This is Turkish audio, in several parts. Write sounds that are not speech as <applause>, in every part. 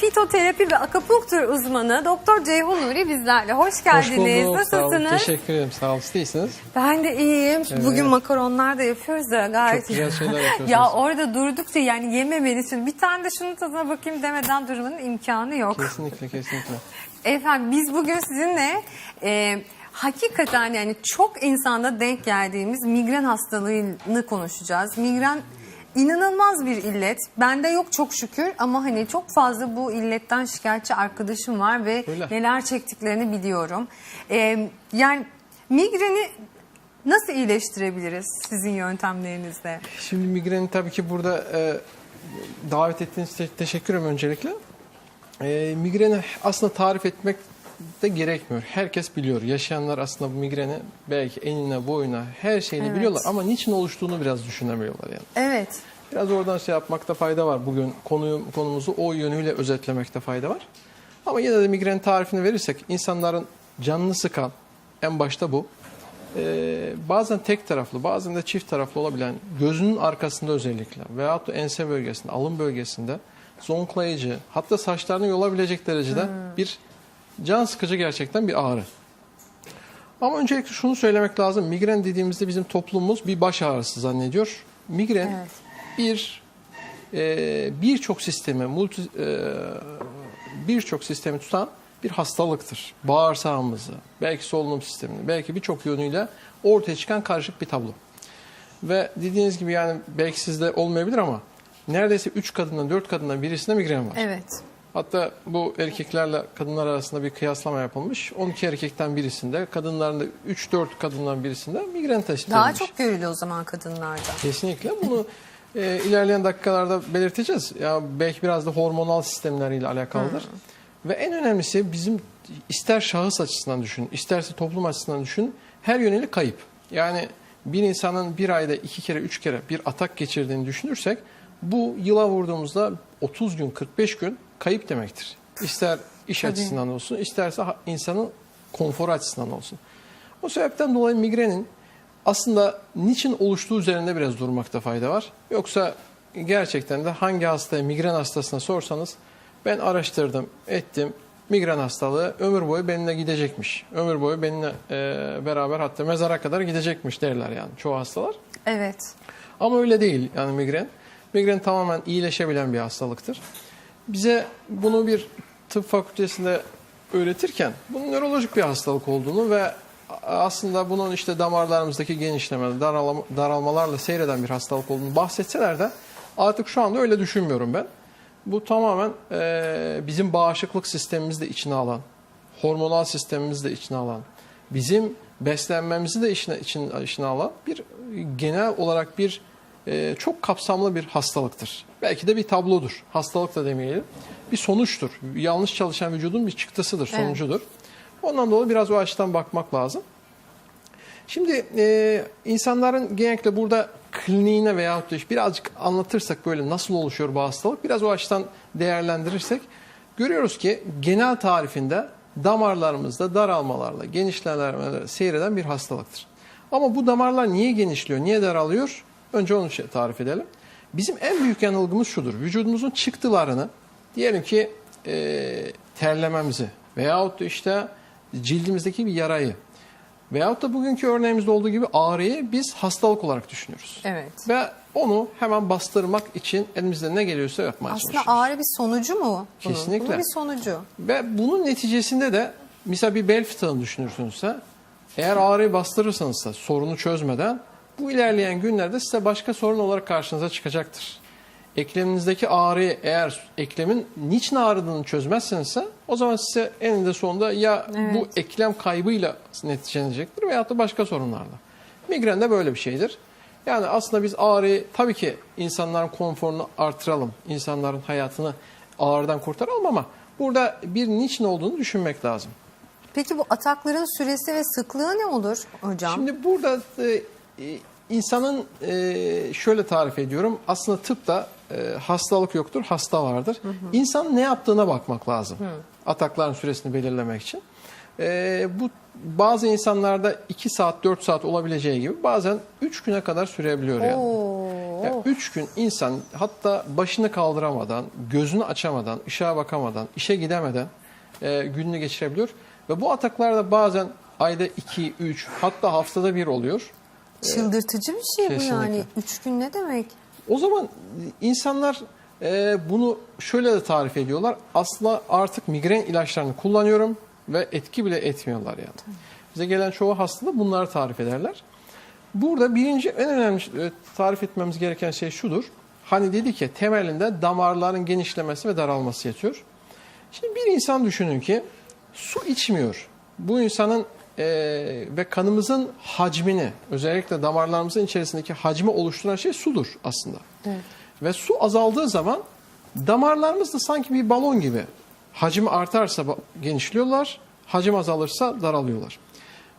fitoterapi ve akupunktur uzmanı Doktor Ceyhun Nuri bizlerle. Hoş Hoş geldiniz. bulduk. Sağ olun. Nasılsınız? Teşekkür ederim. Sağ olun. Siz değilsiniz. Ben de iyiyim. Bugün makaronlar da yapıyoruz da gayet Çok güzel şeyler <laughs> yapıyorsunuz. ya orada durdukça yani yememelisin. Bir tane de şunun tadına bakayım demeden durmanın imkanı yok. Kesinlikle kesinlikle. <laughs> Efendim biz bugün sizinle e, hakikaten yani çok insanda denk geldiğimiz migren hastalığını konuşacağız. Migren inanılmaz bir illet. Bende yok çok şükür ama hani çok fazla bu illetten şikayetçi arkadaşım var ve Öyle. neler çektiklerini biliyorum. E, yani migreni nasıl iyileştirebiliriz sizin yöntemlerinizle? Şimdi migreni tabii ki burada e, davet ettiğiniz için teşekkür ederim öncelikle. E, migreni aslında tarif etmek de gerekmiyor. Herkes biliyor. Yaşayanlar aslında bu migreni belki enine, boyuna her şeyini Evet. biliyorlar ama niçin oluştuğunu biraz düşünemiyorlar yani. Evet. Biraz oradan şey yapmakta fayda var. Bugün konuyu konumuzu o yönüyle özetlemekte fayda var. Ama yine de migren tarifini verirsek insanların canını sıkan en başta bu. Ee, bazen tek taraflı, bazen de çift taraflı olabilen gözünün arkasında özellikle veyahut da ense bölgesinde, alın bölgesinde zonklayıcı, hatta saçlarını yolabilecek derecede bir can sıkıcı gerçekten bir ağrı. Ama öncelikle şunu söylemek lazım. Migren dediğimizde bizim toplumumuz bir baş ağrısı zannediyor. Migren Evet. bir e, birçok sistemi, multi e, birçok sistemi tutan bir hastalıktır. Bağırsağımızı, belki solunum sistemini, belki birçok yönüyle ortaya çıkan karışık bir tablo. Ve dediğiniz gibi yani belki sizde olmayabilir ama neredeyse 3 kadından 4 kadından birisinde migren var. Evet. Hatta bu erkeklerle kadınlar arasında bir kıyaslama yapılmış. 12 erkekten birisinde, kadınların da 3-4 kadından birisinde migren tespit Daha edilmiş. çok görülüyor o zaman kadınlarda. Kesinlikle bunu <laughs> e, ilerleyen dakikalarda belirteceğiz. Ya belki biraz da hormonal sistemleriyle alakalıdır. Ve en önemlisi bizim ister şahıs açısından düşün, isterse toplum açısından düşün, her yönüyle kayıp. Yani bir insanın bir ayda iki kere, üç kere bir atak geçirdiğini düşünürsek bu yıla vurduğumuzda 30 gün, 45 gün kayıp demektir. İster iş Tabii. açısından olsun, isterse insanın konforu açısından olsun. O sebepten dolayı migrenin aslında niçin oluştuğu üzerinde biraz durmakta fayda var. Yoksa gerçekten de hangi hastaya, migren hastasına sorsanız ben araştırdım, ettim. Migren hastalığı ömür boyu benimle gidecekmiş. Ömür boyu benimle e, beraber hatta mezara kadar gidecekmiş derler yani çoğu hastalar. Evet. Ama öyle değil yani migren. Migren tamamen iyileşebilen bir hastalıktır. Bize bunu bir tıp fakültesinde öğretirken bunun nörolojik bir hastalık olduğunu ve aslında bunun işte damarlarımızdaki genişleme, daralma, daralmalarla seyreden bir hastalık olduğunu bahsetseler de artık şu anda öyle düşünmüyorum ben. Bu tamamen eee, bizim bağışıklık sistemimizi de içine alan, hormonal sistemimizi de içine alan, bizim beslenmemizi de içine, içine, içine alan bir genel olarak bir e, çok kapsamlı bir hastalıktır. Belki de bir tablodur. Hastalık da demeyelim. Bir sonuçtur. Yanlış çalışan vücudun bir çıktısıdır, Evet. sonucudur. Ondan dolayı biraz o açıdan bakmak lazım. Şimdi e, insanların genellikle burada kliniğine veyahut da birazcık anlatırsak böyle nasıl oluşuyor bu hastalık biraz o açıdan değerlendirirsek görüyoruz ki genel tarifinde damarlarımızda daralmalarla, genişlemelerle seyreden bir hastalıktır. Ama bu damarlar niye genişliyor, niye daralıyor? Önce onu şey- tarif edelim. Bizim en büyük yanılgımız şudur. Vücudumuzun çıktılarını diyelim ki e, terlememizi veyahut da işte cildimizdeki bir yarayı Veyahut da bugünkü örneğimizde olduğu gibi ağrıyı biz hastalık olarak düşünüyoruz. Evet. Ve onu hemen bastırmak için elimizde ne geliyorsa yapmaya Aslında çalışıyoruz. ağrı bir sonucu mu? Bunun? Kesinlikle. Bunun bir sonucu. Ve bunun neticesinde de mesela bir bel fıtığını düşünürsünüzse eğer ağrıyı bastırırsanız da sorunu çözmeden bu ilerleyen günlerde size başka sorun olarak karşınıza çıkacaktır. Ekleminizdeki ağrıyı eğer eklemin niçin ağrıdığını çözmezsenizse o zaman size eninde sonunda ya Evet. bu eklem kaybıyla neticelenecektir veyahut da başka sorunlarla. Migren de böyle bir şeydir. Yani aslında biz ağrıyı tabii ki insanların konforunu artıralım. insanların hayatını ağrıdan kurtaralım ama burada bir niçin olduğunu düşünmek lazım. Peki bu atakların süresi ve sıklığı ne olur hocam? Şimdi burada e, insanın e, şöyle tarif ediyorum. Aslında tıpta e, hastalık yoktur, hasta vardır. İnsan ne yaptığına bakmak lazım. Atakların süresini belirlemek için. E, bu bazı insanlarda 2 saat, 4 saat olabileceği gibi bazen 3 güne kadar sürebiliyor yani. Oo. Yani üç gün insan hatta başını kaldıramadan, gözünü açamadan, ışığa bakamadan, işe gidemeden e, gününü geçirebiliyor. Ve bu ataklarda bazen ayda 2, 3 hatta haftada bir oluyor. Çıldırtıcı bir şey bu Kesinlikle. yani. Üç gün ne demek? O zaman insanlar e, bunu şöyle de tarif ediyorlar. Aslında artık migren ilaçlarını kullanıyorum ve etki bile etmiyorlar yani. Bize gelen çoğu hasta da bunları tarif ederler. Burada birinci en önemli e, tarif etmemiz gereken şey şudur. Hani dedi ki temelinde damarların genişlemesi ve daralması yatıyor. Şimdi bir insan düşünün ki su içmiyor. Bu insanın e, ve kanımızın hacmini özellikle damarlarımızın içerisindeki hacmi oluşturan şey sudur aslında. Ve su azaldığı zaman damarlarımız da sanki bir balon gibi. Hacmi artarsa genişliyorlar, hacim azalırsa daralıyorlar.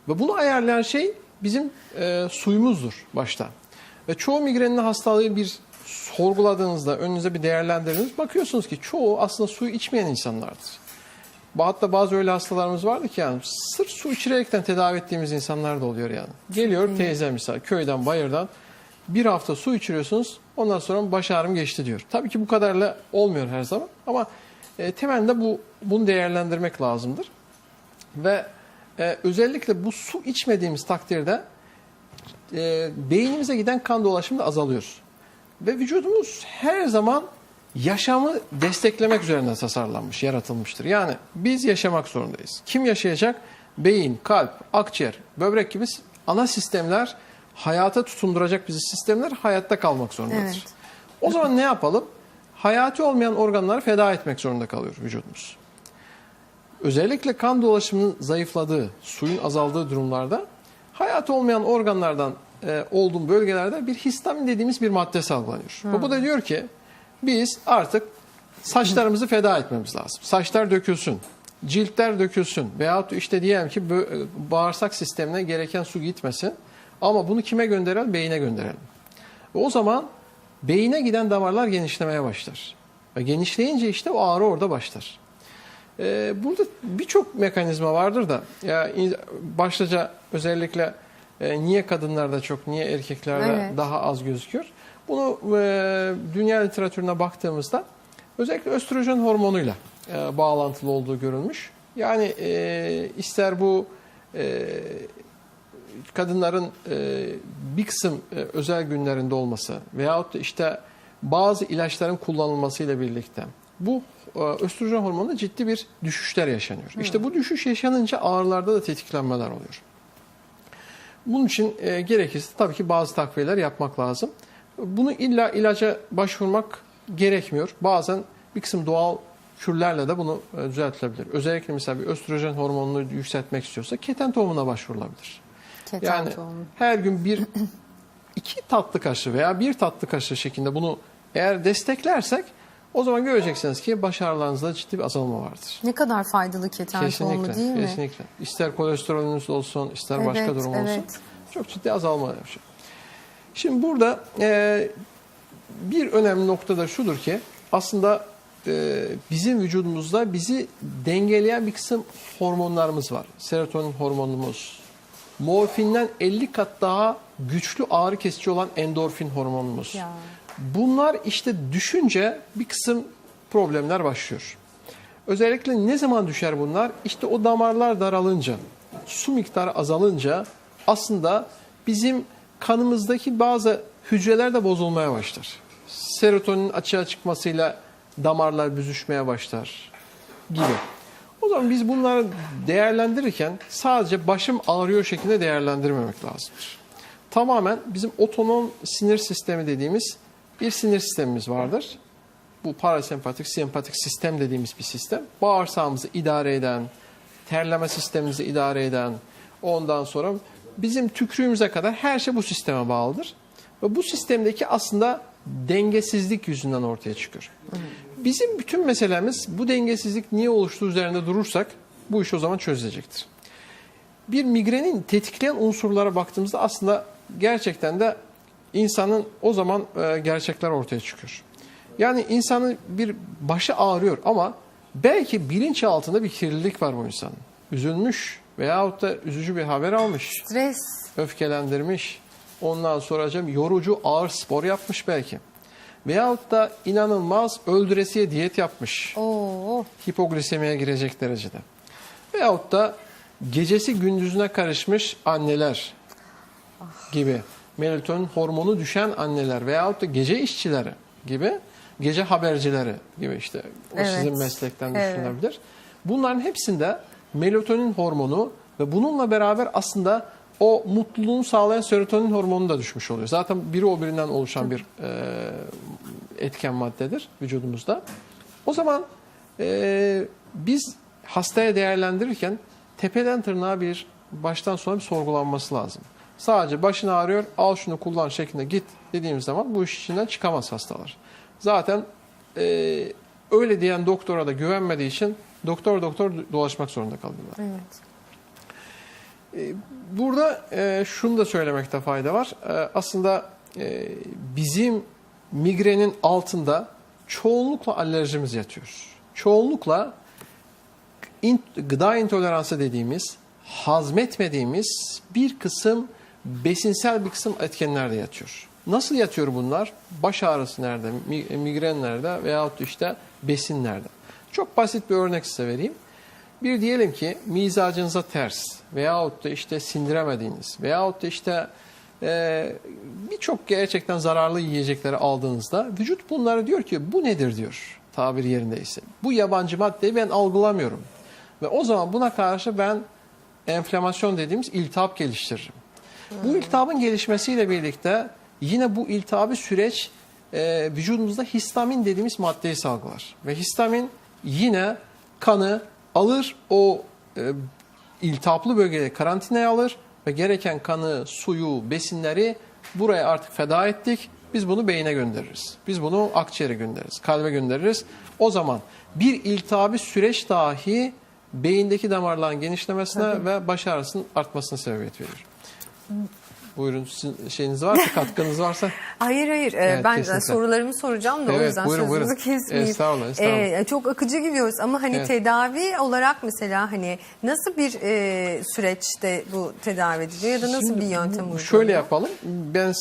Ve bunu ayarlayan şey bizim e, suyumuzdur başta. Ve çoğu migrenli hastalığı bir sorguladığınızda, önünüze bir değerlendirdiğiniz bakıyorsunuz ki çoğu aslında suyu içmeyen insanlardır. Hatta bazı öyle hastalarımız vardı ki yani sırf su içirerekten tedavi ettiğimiz insanlar da oluyor yani. Geliyor teyze misal köyden bayırdan bir hafta su içiriyorsunuz ondan sonra baş ağrım geçti diyor. Tabii ki bu kadarla olmuyor her zaman ama e, temelinde bu bunu değerlendirmek lazımdır. Ve e, özellikle bu su içmediğimiz takdirde e, beynimize giden kan dolaşımı da azalıyor. Ve vücudumuz her zaman yaşamı desteklemek üzerine tasarlanmış, yaratılmıştır. Yani biz yaşamak zorundayız. Kim yaşayacak? Beyin, kalp, akciğer, böbrek gibi ana sistemler hayata tutunduracak bizi sistemler hayatta kalmak zorundadır. Evet. O zaman ne yapalım? Hayati olmayan organları feda etmek zorunda kalıyor vücudumuz. Özellikle kan dolaşımının zayıfladığı, suyun azaldığı durumlarda hayatı olmayan organlardan e, olduğum bölgelerde bir histamin dediğimiz bir madde salgılanıyor. Ve bu da diyor ki biz artık saçlarımızı feda etmemiz lazım. Saçlar dökülsün, ciltler dökülsün veyahut işte diyelim ki bağırsak sistemine gereken su gitmesin. Ama bunu kime gönderelim? Beyine gönderelim. O zaman beyine giden damarlar genişlemeye başlar. Ve genişleyince işte o ağrı orada başlar. Ee, burada birçok mekanizma vardır da ya başlıca özellikle e, niye kadınlarda çok, niye erkeklerde Evet. daha az gözüküyor? Bunu e, dünya literatürüne baktığımızda özellikle östrojen hormonuyla e, bağlantılı olduğu görülmüş. Yani e, ister bu e, kadınların e, bir kısım e, özel günlerinde olması veyahut da işte bazı ilaçların kullanılmasıyla birlikte bu e, östrojen hormonunda ciddi bir düşüşler yaşanıyor. İşte bu düşüş yaşanınca ağrılarda da tetiklenmeler oluyor. Bunun için e, gerekirse tabii ki bazı takviyeler yapmak lazım. Bunu illa ilaca başvurmak gerekmiyor. Bazen bir kısım doğal kürlerle de bunu e, düzeltilebilir. Özellikle mesela bir östrojen hormonunu yükseltmek istiyorsa keten tohumuna başvurulabilir. Keten Yani tohumu. her gün bir <clears throat> iki tatlı kaşığı veya bir tatlı kaşığı şeklinde bunu eğer desteklersek o zaman göreceksiniz ki baş ağrılarınızda ciddi bir azalma vardır. Ne kadar faydalı keten tohumu Kesinlikle, değil mi? kesinlikle. İster kolesterolünüz olsun, ister başka Evet, durum olsun. evet. Çok ciddi azalma yapacak. Şimdi burada e, bir önemli nokta da şudur ki aslında e, bizim vücudumuzda bizi dengeleyen bir kısım hormonlarımız var. Serotonin hormonumuz, morfinden 50 kat daha güçlü ağrı kesici olan endorfin hormonumuz. Ya. Bunlar işte düşünce bir kısım problemler başlıyor. Özellikle ne zaman düşer bunlar? İşte o damarlar daralınca, su miktarı azalınca aslında bizim kanımızdaki bazı hücreler de bozulmaya başlar. Serotonin açığa çıkmasıyla damarlar büzüşmeye başlar gibi. O zaman biz bunları değerlendirirken sadece başım ağrıyor şeklinde değerlendirmemek lazımdır. Tamamen bizim otonom sinir sistemi dediğimiz bir sinir sistemimiz vardır. Bu parasempatik, sempatik sistem dediğimiz bir sistem. Bağırsağımızı idare eden, terleme sistemimizi idare eden, ondan sonra bizim tükrüğümüze kadar her şey bu sisteme bağlıdır. Ve bu sistemdeki aslında dengesizlik yüzünden ortaya çıkıyor. Bizim bütün meselemiz bu dengesizlik niye oluştuğu üzerinde durursak bu iş o zaman çözülecektir. Bir migrenin tetikleyen unsurlara baktığımızda aslında gerçekten de insanın o zaman e, gerçekler ortaya çıkıyor. Yani insanın bir başı ağrıyor ama belki bilinç altında bir kirlilik var bu insanın. Üzülmüş veyahut da üzücü bir haber almış, Stres. öfkelendirmiş Ondan sonra hocam yorucu ağır spor yapmış belki. Veyahut da inanılmaz öldüresiye diyet yapmış. Oo. Hipoglisemiye girecek derecede. Veyahut da gecesi gündüzüne karışmış anneler gibi. Melatonin hormonu düşen anneler veyahut da gece işçileri gibi. Gece habercileri gibi işte. O Evet. sizin meslekten Evet. düşünebilir. Bunların hepsinde melatonin hormonu ve bununla beraber aslında o mutluluğunu sağlayan serotonin hormonu da düşmüş oluyor. Zaten biri o birinden oluşan bir e, etken maddedir vücudumuzda. O zaman e, biz hastaya değerlendirirken tepeden tırnağa bir baştan sona bir sorgulanması lazım. Sadece başın ağrıyor, al şunu kullan şeklinde git dediğimiz zaman bu iş içinden çıkamaz hastalar. Zaten e, öyle diyen doktora da güvenmediği için doktor doktor dolaşmak zorunda kalıyorlar. Evet. Burada e, şunu da söylemekte fayda var. E, aslında e, bizim migrenin altında çoğunlukla alerjimiz yatıyor. Çoğunlukla gıda intoleransı dediğimiz, hazmetmediğimiz bir kısım besinsel bir kısım etkenler de yatıyor. Nasıl yatıyor bunlar? Baş ağrısı nerede, mi- migren nerede veyahut işte besin nerede? Çok basit bir örnek size vereyim. Bir diyelim ki mizacınıza ters veyahut da işte sindiremediğiniz veyahut da işte e, birçok gerçekten zararlı yiyecekleri aldığınızda vücut bunları diyor ki bu nedir diyor tabir yerindeyse. Bu yabancı maddeyi ben algılamıyorum. Ve o zaman buna karşı ben enflamasyon dediğimiz iltihap geliştiririm. Bu iltihabın gelişmesiyle birlikte yine bu iltihabi süreç e, vücudumuzda histamin dediğimiz maddeyi salgılar. Ve histamin yine kanı alır o e, iltihaplı bölgede karantinaya alır ve gereken kanı, suyu, besinleri buraya artık feda ettik. Biz bunu beyine göndeririz. Biz bunu akciğere göndeririz, kalbe göndeririz. O zaman bir iltihabi süreç dahi beyindeki damarların genişlemesine ve baş ağrısının artmasına sebebiyet verir. Buyurun sizin şeyiniz varsa, <laughs> katkınız varsa. Hayır hayır Ee, Evet, ben kesinlikle. sorularımı soracağım da o Evet, yüzden buyurun, sözünüzü buyurun. kesmeyeyim. Estağfurullah, estağfurullah. Ee, çok akıcı gidiyoruz ama hani Evet. tedavi olarak mesela hani nasıl bir e, süreçte bu tedavi ediliyor ya da nasıl bir yöntem uyguluyor? Şöyle yapalım. Ben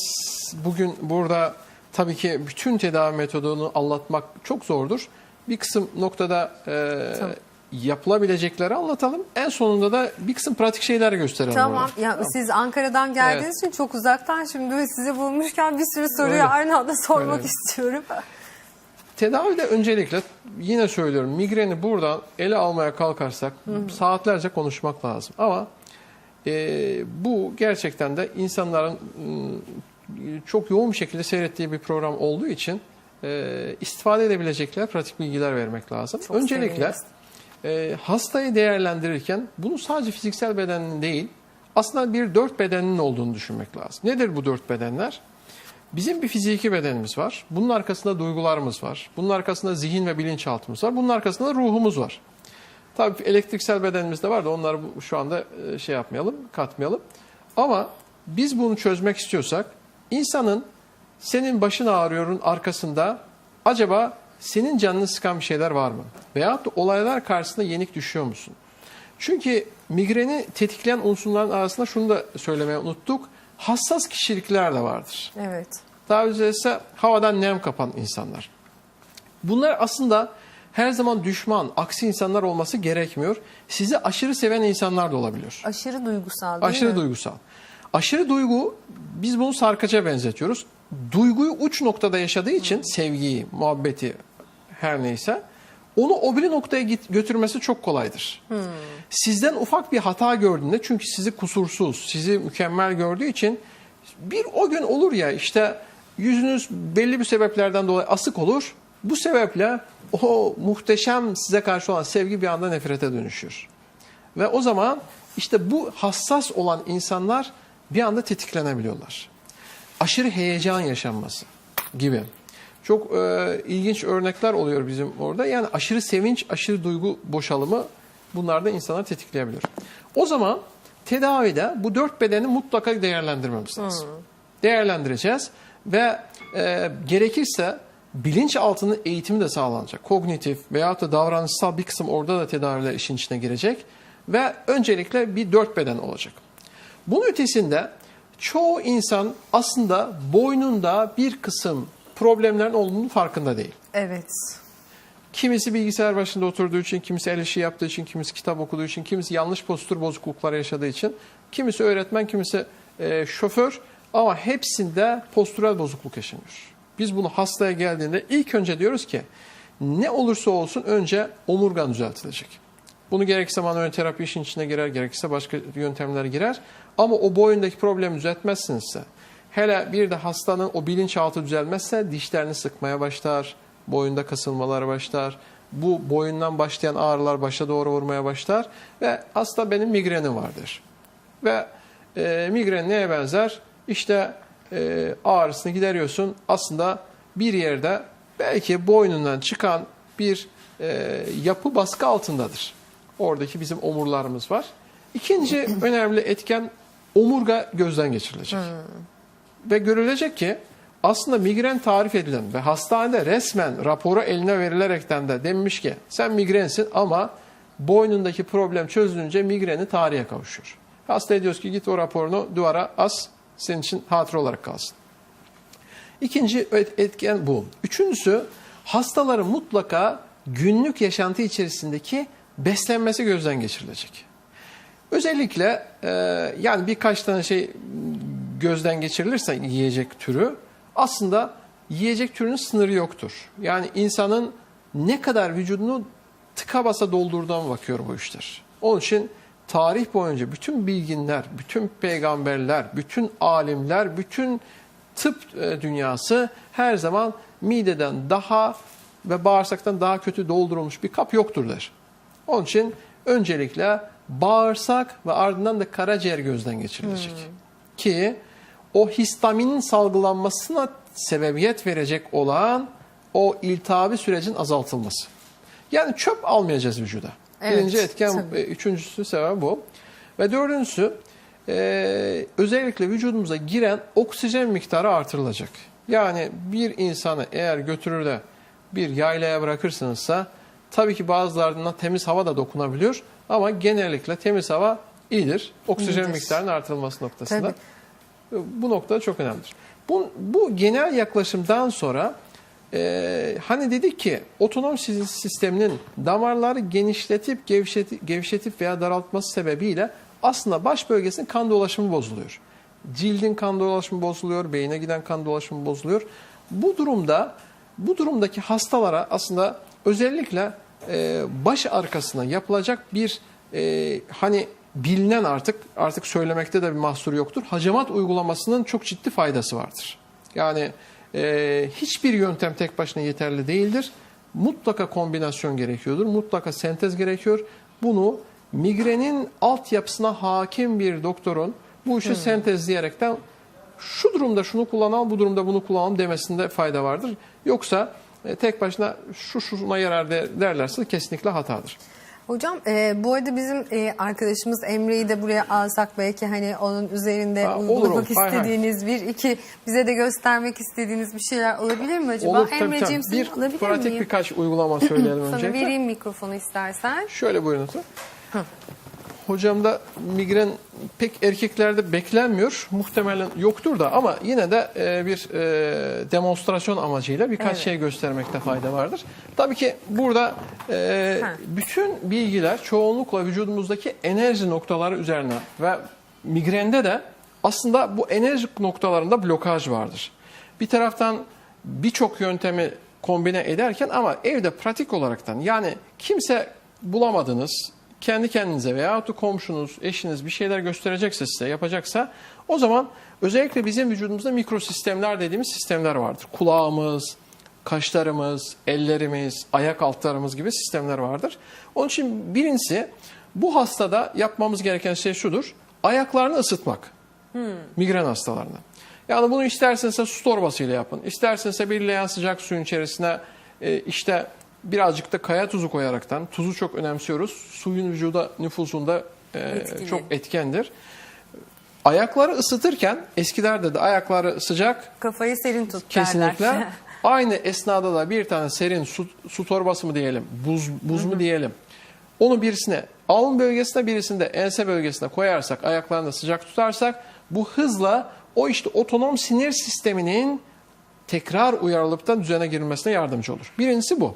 bugün burada tabii ki bütün tedavi metodunu anlatmak çok zordur. Bir kısım noktada e, Tamam. Yapılabilecekleri anlatalım. En sonunda da bir kısım pratik şeyler gösterelim. Tamam. Ya siz Ankara'dan geldiğiniz için çok uzaktan şimdi sizi bulmuşken bir sürü soruyu Öyle. aynı anda sormak Öyle. istiyorum. Tedavide öncelikle yine söylüyorum migreni buradan ele almaya kalkarsak saatlerce konuşmak lazım. Ama e, bu gerçekten de insanların m, çok yoğun bir şekilde seyrettiği bir program olduğu için e, istifade edebilecekler pratik bilgiler vermek lazım. Çok öncelikle seviniriz. E, hastayı değerlendirirken bunu sadece fiziksel bedenin değil aslında bir dört bedenin olduğunu düşünmek lazım. Nedir bu dört bedenler? Bizim bir fiziki bedenimiz var. Bunun arkasında duygularımız var. Bunun arkasında zihin ve bilinçaltımız var. Bunun arkasında da ruhumuz var. Tabii elektriksel bedenimiz de var da onları şu anda e, şey yapmayalım, katmayalım. Ama biz bunu çözmek istiyorsak insanın senin başın ağrıyorun arkasında acaba senin canını sıkan bir şeyler var mı? Veyahut da olaylar karşısında yenik düşüyor musun? Çünkü migreni tetikleyen unsurların arasında şunu da söylemeye unuttuk. Hassas kişilikler de vardır. Evet. Tabiri caizse havadan nem kapan insanlar. Bunlar aslında her zaman düşman, aksi insanlar olması gerekmiyor. Sizi aşırı seven insanlar da olabilir. Aşırı duygusal değil Aşırı mi? duygusal. Aşırı duygu, biz bunu sarkaca benzetiyoruz. Duyguyu uç noktada yaşadığı için sevgiyi, muhabbeti her neyse onu o bir noktaya git, götürmesi çok kolaydır. Sizden ufak bir hata gördüğünde çünkü sizi kusursuz, sizi mükemmel gördüğü için bir o gün olur ya işte yüzünüz belli bir sebeplerden dolayı asık olur. Bu sebeple o muhteşem size karşı olan sevgi bir anda nefrete dönüşür. Ve o zaman işte bu hassas olan insanlar bir anda tetiklenebiliyorlar. Aşırı heyecan yaşanması gibi. Çok e, ilginç örnekler oluyor bizim orada. Yani aşırı sevinç, aşırı duygu boşalımı bunlar da insanları tetikleyebiliyor. O zaman tedavide bu dört bedeni mutlaka değerlendirmemiz lazım. Değerlendireceğiz ve e, gerekirse bilinç altının eğitimi de sağlanacak. Kognitif veyahut da davranışsal bir kısım orada da tedaviler işin içine girecek ve öncelikle bir dört beden olacak. Bunun ötesinde çoğu insan aslında boynunda bir kısım problemlerin olduğunun farkında değil. Evet. Kimisi bilgisayar başında oturduğu için, kimisi el işi yaptığı için, kimisi kitap okuduğu için, kimisi yanlış postür bozuklukları yaşadığı için, kimisi öğretmen, kimisi e, şoför ama hepsinde postürel bozukluk yaşanıyor. Biz bunu hastaya geldiğinde ilk önce diyoruz ki ne olursa olsun önce omurgan düzeltilecek. Bunu gerekirse manuel terapi işin içine girer, gerekirse başka yöntemler girer. Ama o boyundaki problemi düzeltmezsinizse, hele bir de hastanın o bilinçaltı düzelmezse dişlerini sıkmaya başlar, boyunda kasılmalar başlar. Bu boyundan başlayan ağrılar başa doğru vurmaya başlar ve hasta benim migrenim vardır. Ve e, migren neye benzer? İşte e, ağrısını gideriyorsun. Aslında bir yerde belki boynundan çıkan bir e, yapı baskı altındadır. Oradaki bizim omurlarımız var. İkinci önemli etken omurga gözden geçirilecek. Ve görülecek ki aslında migren tarif edilen ve hastanede resmen raporu eline verilerekten de denmiş ki sen migrensin ama boynundaki problem çözülünce migreni tarihe kavuşuyor. Hastaya diyoruz ki git o raporunu duvara as senin için hatıra olarak kalsın. İkinci et- etken bu. Üçüncüsü hastaların mutlaka günlük yaşantı içerisindeki beslenmesi gözden geçirilecek. Özellikle e, yani birkaç tane şey gözden geçirilirse yiyecek türü aslında yiyecek türünün sınırı yoktur. Yani insanın ne kadar vücudunu tıka basa doldurduğuna bakıyor bu işler. Onun için tarih boyunca bütün bilginler, bütün peygamberler, bütün alimler, bütün tıp e, dünyası her zaman mideden daha ve bağırsaktan daha kötü doldurulmuş bir kap yoktur der. Onun için öncelikle bağırsak ve ardından da karaciğer gözden geçirilecek. Ki o histaminin salgılanmasına sebebiyet verecek olan o iltihabi sürecin azaltılması. Yani çöp almayacağız vücuda. Evet, Birinci etken, tabii. e, üçüncüsü sebep bu. Ve dördüncüsü e, özellikle vücudumuza giren oksijen miktarı artırılacak. Yani bir insanı eğer götürür de bir yaylaya bırakırsınızsa tabii ki bazılarına temiz hava da dokunabiliyor ama genellikle temiz hava iyidir. Oksijen İyidir. miktarının artırılması noktasında. Tabii. Bu nokta çok önemlidir. Bu, bu genel yaklaşımdan sonra e, hani dedik ki otonom si- sisteminin damarları genişletip gevşetip, gevşetip veya daraltması sebebiyle aslında baş bölgesinin kan dolaşımı bozuluyor. Cildin kan dolaşımı bozuluyor, beyine giden kan dolaşımı bozuluyor. Bu durumda bu durumdaki hastalara aslında özellikle e, baş arkasına yapılacak bir e, hani bilinen artık artık söylemekte de bir mahsur yoktur. Hacamat uygulamasının çok ciddi faydası vardır. Yani e, hiçbir yöntem tek başına yeterli değildir. Mutlaka kombinasyon gerekiyordur. Mutlaka sentez gerekiyor. Bunu migrenin altyapısına hakim bir doktorun bu işi sentezleyerekten şu durumda şunu kullanalım, bu durumda bunu kullanalım demesinde fayda vardır. Yoksa e, tek başına şu şuna yarar de- derlerse kesinlikle hatadır. Hocam e, bu arada bizim e, arkadaşımız Emre'yi de buraya alsak belki hani onun üzerinde Ha, uygulamak olur. Hay hay. istediğiniz bir iki bize de göstermek istediğiniz bir şeyler olabilir mi acaba? Olur tabii Emre'ciğim tabii. Bir alabilir pratik miyim? birkaç uygulama söyleyelim <clears throat> Sana öncelikle. vereyim mikrofonu istersen. Şöyle buyurun. Hocamda migren pek erkeklerde beklenmiyor. Muhtemelen yoktur da ama yine de e, bir e, demonstrasyon amacıyla birkaç Evet. şey göstermekte fayda vardır. Tabii ki burada e, Ha. bütün bilgiler çoğunlukla vücudumuzdaki enerji noktaları üzerine ve migrende de aslında bu enerji noktalarında blokaj vardır. Bir taraftan birçok yöntemi kombine ederken ama evde pratik olaraktan yani kimse bulamadınız kendi kendinize veya da komşunuz, eşiniz bir şeyler gösterecekse size, yapacaksa o zaman özellikle bizim vücudumuzda mikrosistemler dediğimiz sistemler vardır. Kulağımız, kaşlarımız, ellerimiz, ayak altlarımız gibi sistemler vardır. Onun için birincisi bu hastada yapmamız gereken şey şudur. Ayaklarını ısıtmak. Migren hastalarına. Yani bunu isterseniz su torbasıyla yapın. İsterseniz bir leğen sıcak suyun içerisine e, işte birazcık da kaya tuzu koyaraktan, tuzu çok önemsiyoruz. Suyun vücuda nüfusunda e, Etkili. çok etkendir. Ayakları ısıtırken eskilerde de ayakları sıcak Kafayı serin tut kesinlikle. derler. <laughs> Aynı esnada da bir tane serin su, su torbası mı diyelim, buz, buz mu diyelim. Onu birisine alın bölgesine birisinde ense bölgesine koyarsak, ayaklarını da sıcak tutarsak bu hızla o işte otonom sinir sisteminin tekrar uyarılıp da düzene girilmesine yardımcı olur. Birincisi bu.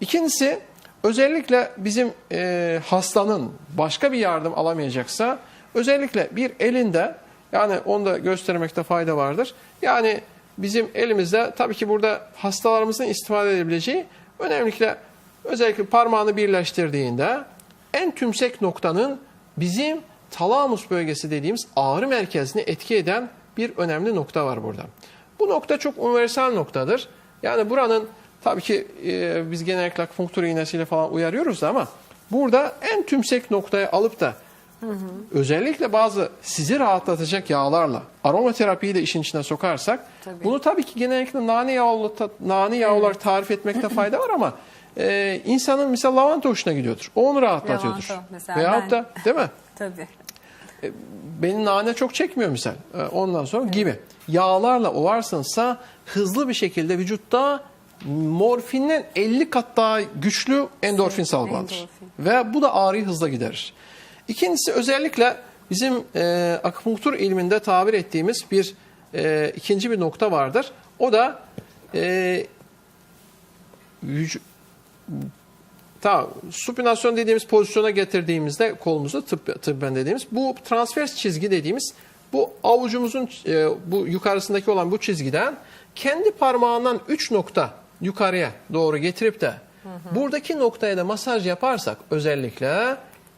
İkincisi özellikle bizim e, hastanın başka bir yardım alamayacaksa özellikle bir elinde yani onu da göstermekte fayda vardır. Yani bizim elimizde tabii ki burada hastalarımızın istifade edebileceği önemlikle özellikle parmağını birleştirdiğinde en tümsek noktanın bizim talamus bölgesi dediğimiz ağrı merkezini etki eden bir önemli nokta var burada. Bu nokta çok universal noktadır. Yani buranın tabii ki e, biz genellikle akupunktur iğnesiyle falan uyarıyoruz da ama burada en tümsek noktayı alıp da özellikle bazı sizi rahatlatacak yağlarla aromaterapiyi de işin içine sokarsak Tabii. bunu tabii ki genellikle nane yağlı ta- nane yağlar tarif etmekte <clears throat> fayda var ama e, insanın mesela lavanta hoşuna gidiyordur. O onu rahatlatıyordur. Lavanta Veyahut ben. da değil mi? <laughs> Tabii. Benim nane çok çekmiyor misal. Ee, Ondan sonra gibi. Yağlarla ovarsınsa hızlı bir şekilde vücutta morfinden 50 kat daha güçlü endorfin salgılanır. endorfin. Ve bu da ağrıyı hızla giderir. İkincisi özellikle bizim e, akupunktur ilminde tabir ettiğimiz bir e, ikinci bir nokta vardır. O da e, vücu- Tamam. Supinasyon dediğimiz pozisyona getirdiğimizde kolumuzu tıp, tıbben dediğimiz bu transvers çizgi dediğimiz bu avucumuzun e, bu yukarısındaki olan bu çizgiden kendi parmağından 3 nokta yukarıya doğru getirip de buradaki noktaya da masaj yaparsak özellikle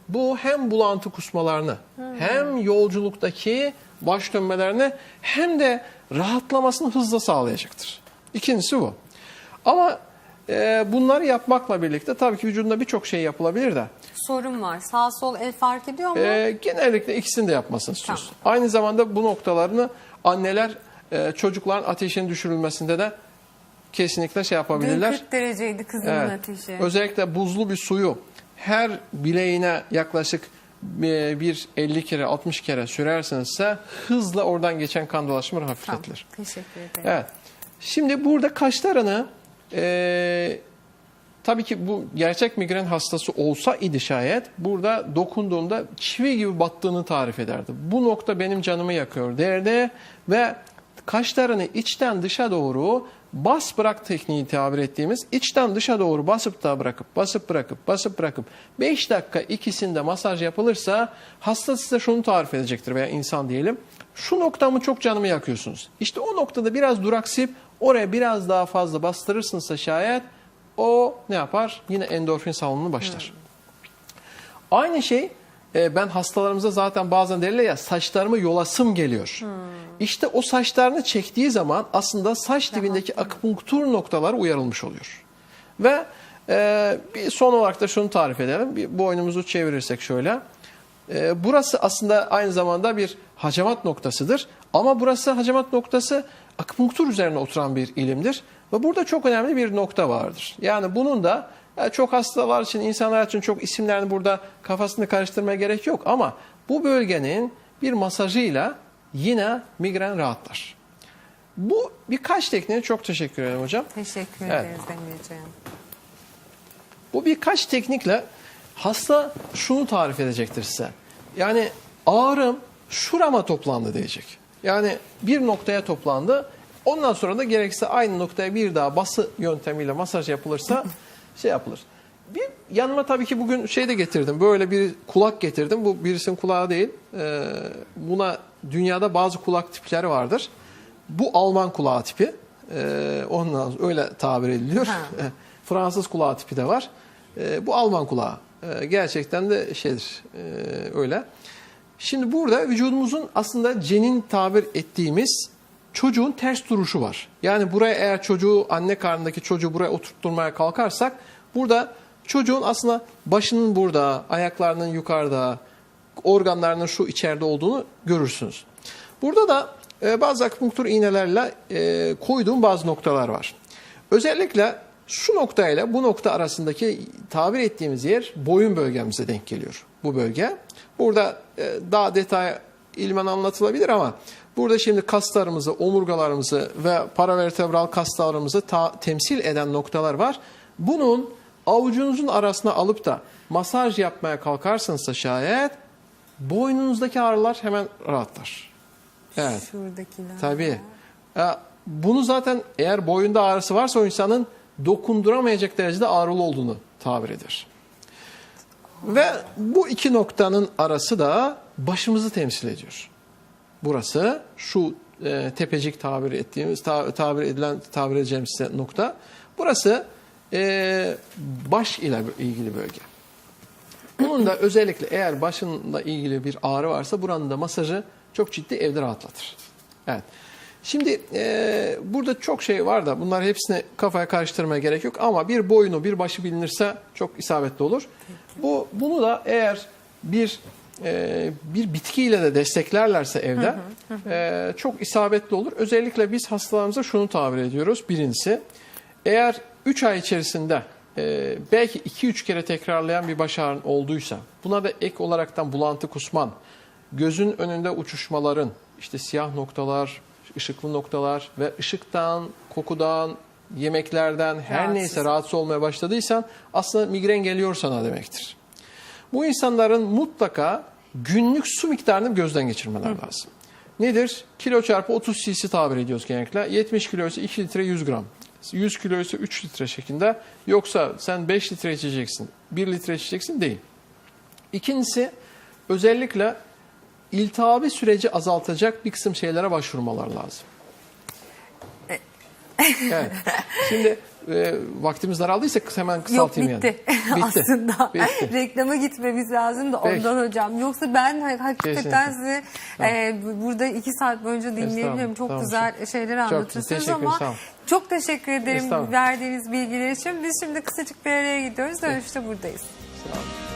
bu hem bulantı kusmalarını hem yolculuktaki baş dönmelerini hem de rahatlamasını hızla sağlayacaktır. İkincisi bu. Ama e, bunları yapmakla birlikte tabii ki vücudunda birçok şey yapılabilir de Sorun var. Sağ sol el fark ediyor mu? e, genellikle ikisini de yapmasını istiyoruz. Aynı zamanda bu noktalarını anneler e, çocukların ateşin düşürülmesinde de kesinlikle şey Dün yapabilirler. 40 dereceydi kızımın Evet. ateşi. Özellikle buzlu bir suyu her bileğine yaklaşık e, bir 50 kere 60 kere sürersinizse hızla oradan geçen kan dolaşımı Tamam. hafifletilir. Teşekkür ederim. Evet. Şimdi burada kaşlarını e, tabii ki bu gerçek migren hastası olsa idi şayet burada dokunduğunda çivi gibi battığını tarif ederdi. Bu nokta benim canımı yakıyor derdi ve kaşlarını içten dışa doğru bas bırak tekniği tabir ettiğimiz içten dışa doğru basıp da bırakıp basıp bırakıp basıp bırakıp 5 dakika ikisinde masaj yapılırsa hasta size şunu tarif edecektir veya insan diyelim. Şu noktamı çok canımı yakıyorsunuz. İşte o noktada biraz duraksayıp oraya biraz daha fazla bastırırsınızsa şayet o ne yapar? Yine endorfin salınımı başlar. Aynı şey e, ben hastalarımıza zaten bazen derler ya saçlarımı yolasım geliyor. İşte o saçlarını çektiği zaman aslında saç dibindeki akupunktur noktaları uyarılmış oluyor. Ve e, bir son olarak da şunu tarif edelim. Bir boynumuzu çevirirsek şöyle. E, burası aslında aynı zamanda bir hacamat noktasıdır. Ama burası hacamat noktası akupunktur üzerine oturan bir ilimdir. Ve burada çok önemli bir nokta vardır. Yani bunun da çok hastalar için, insanlar için çok isimlerini burada kafasını karıştırmaya gerek yok. Ama bu bölgenin bir masajıyla yine migren rahatlar. Bu birkaç tekniğe çok teşekkür ederim hocam. Teşekkür Evet. ederiz Emirciğim. Bu birkaç teknikle hasta şunu tarif edecektir size. Yani ağrım şurama toplandı diyecek. Yani bir noktaya toplandı. Ondan sonra da gerekirse aynı noktaya bir daha bası yöntemiyle masaj yapılırsa <laughs> şey yapılır. Bir yanıma tabii ki bugün şey de getirdim. Böyle bir kulak getirdim. Bu birisinin kulağı değil. Ee, buna dünyada bazı kulak tipleri vardır. Bu Alman kulağı tipi. Ee, ondan öyle tabir ediliyor. Ha. <laughs> Fransız kulağı tipi de var. Ee, bu Alman kulağı. Ee, gerçekten de şeydir. ee, öyle. Şimdi burada vücudumuzun aslında cenin tabir ettiğimiz çocuğun ters duruşu var. Yani buraya eğer çocuğu anne karnındaki çocuğu buraya oturtturmaya kalkarsak burada çocuğun aslında başının burada, ayaklarının yukarıda, organlarının şu içeride olduğunu görürsünüz. Burada da e, bazı akupunktur iğnelerle e, koyduğum bazı noktalar var. Özellikle şu noktayla bu nokta arasındaki tabir ettiğimiz yer boyun bölgemize denk geliyor bu bölge. Burada e, daha detay ilmen anlatılabilir ama burada şimdi kaslarımızı, omurgalarımızı ve paravertebral kaslarımızı ta- temsil eden noktalar var. Bunun avucunuzun arasına alıp da masaj yapmaya kalkarsanız da şayet boynunuzdaki ağrılar hemen rahatlar. Evet. Şuradakiler. Tabii. Ya, bunu zaten eğer boyunda ağrısı varsa o insanın dokunduramayacak derecede ağrılı olduğunu tabir eder. Ve bu iki noktanın arası da başımızı temsil ediyor. Burası şu e, tepecik tabir ettiğimiz ta- tabir edilen tabir edeceğimiz size nokta. Burası e, baş ile ilgili bölge. Bunun da özellikle eğer başınla ilgili bir ağrı varsa buranın da masajı çok ciddi evde rahatlatır. Evet. Şimdi e, burada çok şey var da bunlar hepsini kafaya karıştırmaya gerek yok ama bir boyunu bir başı bilinirse çok isabetli olur. Bu bunu da eğer bir e, bir bitkiyle de desteklerlerse evde e, çok isabetli olur. Özellikle biz hastalarımıza şunu tabir ediyoruz. Birincisi eğer 3 ay içerisinde e, belki 2-3 kere tekrarlayan bir baş ağrın olduysa buna da ek olaraktan bulantı kusman, gözün önünde uçuşmaların, işte siyah noktalar, ışıklı noktalar ve ışıktan, kokudan, yemeklerden her Rahatsız. neyse rahatsız olmaya başladıysan aslında migren geliyor sana demektir. Bu insanların mutlaka günlük su miktarını gözden geçirmeler lazım. Nedir? Kilo çarpı 30 cc tabir ediyoruz genellikle. 70 kilo ise 2 litre 100 gram. 100 kilo ise 3 litre şeklinde. Yoksa sen 5 litre içeceksin, 1 litre içeceksin değil. İkincisi özellikle iltihabi süreci azaltacak bir kısım şeylere başvurmalar lazım. Evet. Şimdi e, vaktimiz daraldıysa hemen Yok kısaltayım bitti. yani. Bitti. <laughs> Aslında Bitti. reklama gitmemiz lazım da Peki. ondan hocam. Yoksa ben ha- hakikaten Kesinlikle. sizi Tamam. e, bu- burada iki saat boyunca dinleyebilirim. Çok tamam. güzel şeyler Çok anlatırsınız ederim, ama olun. çok teşekkür ederim verdiğiniz bilgiler için. Biz şimdi kısacık bir araya gidiyoruz. Dönüşte buradayız. Sağ olun.